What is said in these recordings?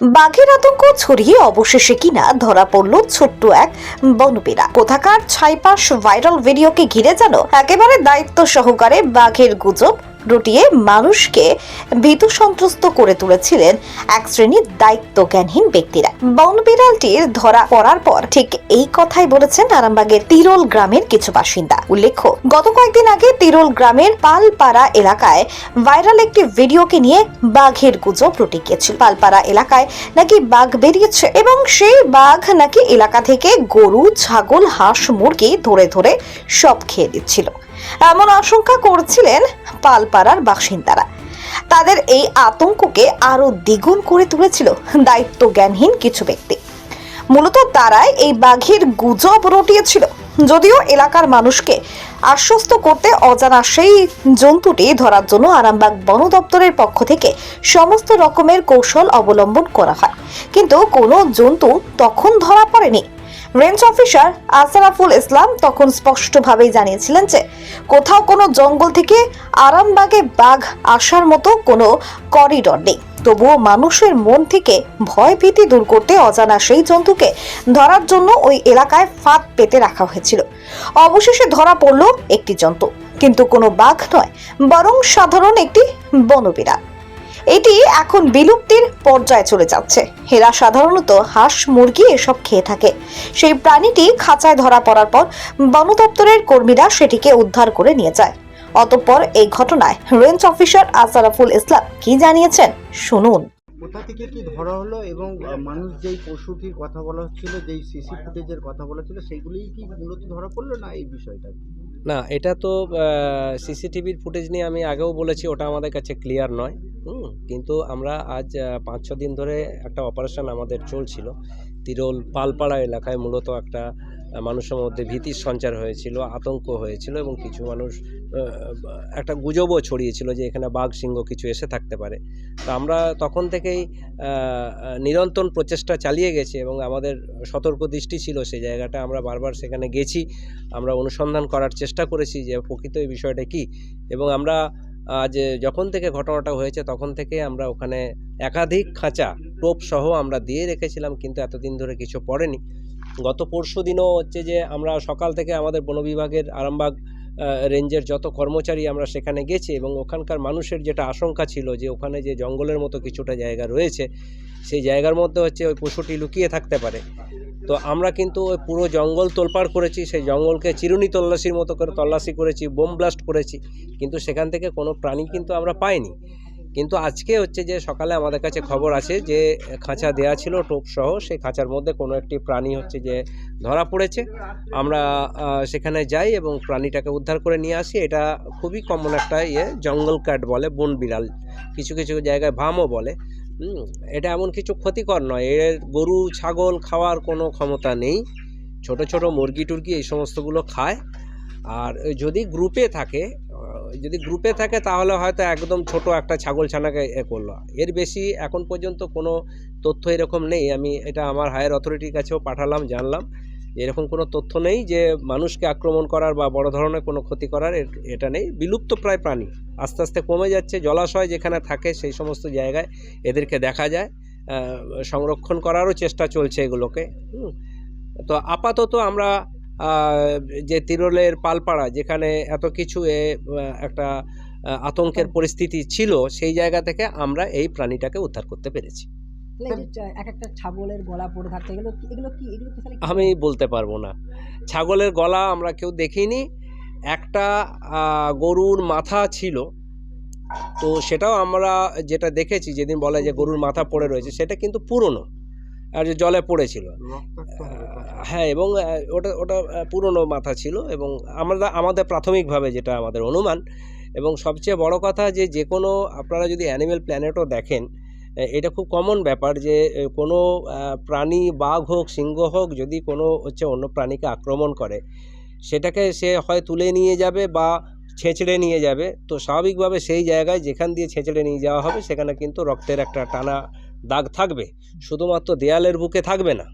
বাঘের আতঙ্ক ছড়িয়ে অবশেষে কিনা ধরা পড়ল ছোট্ট এক বনবিরা। কোথাকার ছাইপাশ ভাইরাল ভিডিওকে ঘিরে যেন একেবারে দায়িত্ব সহকারে বাঘের গুজব রটিয়ে মানুষকে ভীত সন্ত্রস্ত করে তুলেছিলেন এক শ্রেণির দায়িত্বজ্ঞানহীন ব্যক্তিরা। বন বিড়ালটির ধরা পড়ার পর ঠিক এই কথাই বলেছেন আরামবাগের তিরোল গ্রামের কিছু বাসিন্দা। উল্লেখ্য, গত কয়েকদিন আগে তিরোল গ্রামের পালপাড়া এলাকায় ভাইরাল একটি ভিডিওকে নিয়ে বাঘের গুজব রটে গিয়েছিল। পালপাড়া এলাকায় নাকি বাঘ বেরিয়েছে এবং সেই বাঘ নাকি এলাকা থেকে গরু, ছাগল, হাঁস, মুরগি ধরে ধরে সব খেয়ে দিচ্ছিল। এমন আশঙ্কা করছিলেন পালপাড়ার বাসিন্দারা। তাদের এই আতঙ্ককে আরও দ্বিগুণ করে তুলেছিল দায়িত্ব জ্ঞানহীন কিছু ব্যক্তি। মূলত তারাই এই বাঘের গুজব রটিয়েছিল। যদিও এলাকার মানুষকে আশ্বস্ত করতে অজানা সেই জন্তুটি ধরার জন্য আরামবাগ বন দপ্তরের পক্ষ থেকে সমস্ত রকমের কৌশল অবলম্বন করা হয়। কিন্তু কোনো জন্তু তখন ধরা পড়েনি। রেঞ্জ অফিসার আসারাফুল ইসলাম তখন স্পষ্টভাবেই জানিয়েছিলেন যে কোথাও কোনো জঙ্গল থেকে আরামবাগে বাঘ আসার মতো কোনো করিডর নেই। তবুও মানুষের মন থেকে ভয় ভীতি দূর করতে অজানা সেই জন্তুকে ধরার জন্য ওই এলাকায় ফাঁদ পেতে রাখা হয়েছিল। অবশেষে ধরা পড়ল একটি জন্তু। কিন্তু কোনো বাঘ নয়, বরং সাধারণ একটি বনবিড়াল। এটি এখন বিলুপ্তির পর্যায়ে চলে যাচ্ছে। এরা সাধারণত হাঁস, মুরগি এসব খেয়ে থাকে। সেই প্রাণীটি খাঁচায় ধরা পড়ার পর বন দপ্তরের কর্মীরা সেটিকে উদ্ধার করে নিয়ে যায়। অতঃপর এই ঘটনায় রেঞ্জ অফিসার আসারাফুল ইসলাম কি জানিয়েছেন শুনুন। কোথা থেকে কি ধরা হলো এবং মানুষ যেই পশুটির কথা বলা হচ্ছিল, যেই সিসি ফুটেজের কথা বলা হচ্ছিল সেগুলিই কি মূলত ধরা পড়ল না এই বিষয়টা? না, এটা তো সিসিটিভির ফুটেজ নিয়ে আমি আগেও বলেছি, ওটা আমাদের কাছে ক্লিয়ার নয়। হুম, কিন্তু আমরা আজ পাঁচ, ছ দিন ধরে একটা অপারেশন আমাদের চলছিল। তিরোল, পালপাড়া এলাকায় মূলত একটা মানুষের মধ্যে ভীতির সঞ্চার হয়েছিল, আতঙ্ক হয়েছিল এবং কিছু মানুষ একটা গুজবও ছড়িয়েছিল যে এখানে বাঘ সিংহ কিছু এসে থাকতে পারে। তো আমরা তখন থেকেই নিরন্তর প্রচেষ্টা চালিয়ে গেছি এবং আমাদের সতর্ক দৃষ্টি ছিল সেই জায়গাটা। আমরা বারবার সেখানে গেছি, আমরা অনুসন্ধান করার চেষ্টা করেছি যে প্রকৃত এই বিষয়টা কি। এবং আমরা আজ যখন থেকে ঘটনাটা হয়েছে তখন থেকে আমরা ওখানে একাধিক খাঁচা টোপ সহ আমরা দিয়ে রেখেছিলাম, কিন্তু এতদিন ধরে কিছু পড়েনি। গত পরশু দিনও হচ্ছে যে আমরা সকাল থেকে আমাদের বন বিভাগের আরামবাগ রেঞ্জের যত কর্মচারী আমরা সেখানে গেছি এবং ওখানকার মানুষের যেটা আশঙ্কা ছিল যে ওখানে যে জঙ্গলের মতো কিছুটা জায়গা রয়েছে, সেই জায়গার মধ্যে হচ্ছে ওই পশুটি লুকিয়ে থাকতে পারে। তো আমরা কিন্তু ওই পুরো জঙ্গল তোলপাড় করেছি, সেই জঙ্গলকে চিরুনি তল্লাশির মতো করে তল্লাশি করেছি, বোম ব্লাস্ট করেছি, কিন্তু সেখান থেকে কোনো প্রাণী কিন্তু আমরা পাইনি। কিন্তু আজকে হচ্ছে যে সকালে আমাদের কাছে খবর আছে যে খাঁচা দেয়া ছিল, টোপ সহ সেই খাঁচার মধ্যে কোনো একটি প্রাণী হচ্ছে যে ধরা পড়েছে। আমরা সেখানে যাই এবং প্রাণীটাকে উদ্ধার করে নিয়ে আসি। এটা খুবই কমন একটা ইয়ে জঙ্গল ক্যাট বলে, বন বিড়াল। কিছু কিছু জায়গায় ভামও বলে। এটা এমন কিছু ক্ষতিকর নয়। এর গরু, ছাগল খাওয়ার কোনো ক্ষমতা নেই। ছোট ছোট মুরগি টুরগি এই সমস্তগুলো খায়। আর যদি গ্রুপে থাকে যদি গ্রুপে থাকে তাহলে হয়তো একদম ছোট একটা ছাগল ছানাকে এ করল। এর বেশি এখন পর্যন্ত কোনো তথ্য এরকম নেই। আমি এটা আমার হায়ার অথরিটির কাছেও পাঠালাম, জানলাম। এরকম কোনো তথ্য নেই যে মানুষকে আক্রমণ করার বা বড় ধরনের কোনো ক্ষতি করার এটা নেই। বিলুপ্ত প্রায় প্রাণী। আস্তে আস্তে কমে যাচ্ছে। জলাশয় যেখানে থাকে সেই সমস্ত জায়গায় এদেরকে দেখা যায়। সংরক্ষণ করারও চেষ্টা চলছে এগুলোকে। তো আপাতত আমরা যে তিরলের পালপাড়া যেখানে এত কিছু এ, একটা আতঙ্কের পরিস্থিতি ছিল সেই জায়গা থেকে আমরা এই প্রাণীটাকে উদ্ধার করতে পেরেছি। কি- আমি বলতে পারব না। ছাগলের গলা আমরা কেউ দেখিনি। একটা গরুর মাথা ছিল। তো সেটাও আমরা যেটা দেখেছি যেদিন বলে যে গরুর মাথা পড়ে রয়েছে সেটা কিন্তু পুরনো। আর যে জলে পড়েছিল। হ্যাঁ এবং ওটা ওটা পুরনো মাথা ছিল এবং আমরা আমাদের প্রাথমিকভাবে যেটা আমাদের অনুমান এবং সবচেয়ে বড় কথা যে যে কোনো আপনারা যদি অ্যানিমেল প্ল্যানেটও দেখেন এটা খুব কমন ব্যাপার যে কোনো প্রাণী বাঘ হোক সিংহ হোক যদি কোনো হচ্ছে অন্য প্রাণীকে আক্রমণ করে সেটাকে সে হয় তুলে নিয়ে যাবে বা ছেঁচড়ে নিয়ে যাবে তো স্বাভাবিকভাবে সেই জায়গায় যেখান দিয়ে ছেঁচড়ে নিয়ে যাওয়া হবে সেখানে কিন্তু রক্তের একটা টানা দাগ থাকবে, শুধুমাত্র দেয়ালের বুকে থাকবে না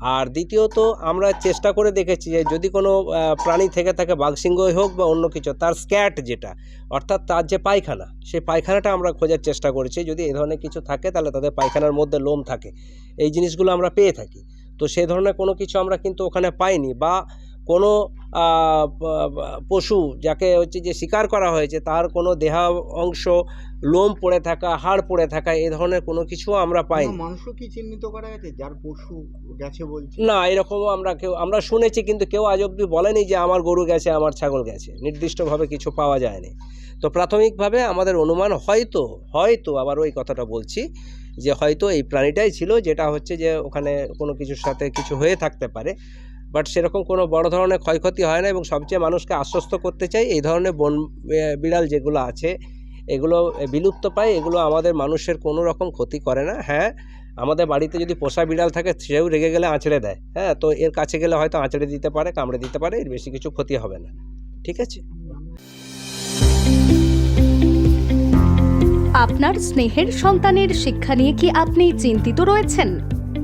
আর দ্বিতীয়ত আমরা চেষ্টা করে দেখেছি যে যদি কোনো প্রাণী থেকে থাকে বাঘসিংহই হোক বা অন্য কিছু, তার স্ক্যাট যেটা, অর্থাৎ তার যে পায়খানা, সেই পায়খানাটা আমরা খোঁজার চেষ্টা করেছি। যদি এ ধরনের কিছু থাকে, তাহলে তাদের পায়খানার মধ্যে লোম থাকে। এই জিনিসগুলো আমরা পেয়ে থাকি। তো সেই ধরনের কোনো কিছু আমরা কিন্তু ওখানে পাইনি বা কোনো পশু যাকে হচ্ছে যে শিকার করা হয়েছে তার কোনো দেহা অংশ লোম পড়ে থাকা হাড় পড়ে থাকা এ ধরনের কোনো কিছু আমরা পাইনি। কোনো মানুষও কি চিহ্নিত করা গেছে? যার পশু গেছে বলছে। না এরকমও আমরা কেউ আমরা শুনেছি কিন্তু কেউ আজ অব্দি বলেনি যে আমার গরু গেছে আমার ছাগল গেছে। নির্দিষ্টভাবে কিছু পাওয়া যায়নি। তো প্রাথমিকভাবে আমাদের অনুমান হয়তো হয়তো আবার ওই কথাটা বলছি যে হয়তো এই প্রাণীটাই ছিল যেটা হচ্ছে যে ওখানে কোনো কিছুর সাথে কিছু হয়ে থাকতে পারে। বাট সেরকম কোনো বড় ধরনের ক্ষয়ক্ষতি হয় না এবং সবচেয়ে মানুষকে আশ্বস্ত করতে চাই এই ধরনের বন বিড়াল যেগুলো আছে, এগুলো বিলুপ্ত পায়, এগুলো আমাদের মানুষের কোনো রকম ক্ষতি করে না। হ্যাঁ আমাদের বাড়িতে যদি পোষা বিড়াল থাকে, সেও রেগে গেলে আঁচড়ে দেয়। হ্যাঁ তো এর কাছে গেলে হয়তো আঁচড়ে দিতে পারে, কামড়ে দিতে পারে, এর বেশি কিছু ক্ষতি হবে না। ঠিক আছে? আপনার স্নেহের সন্তানের শিক্ষা নিয়ে কি আপনি চিন্তিত রয়েছেন?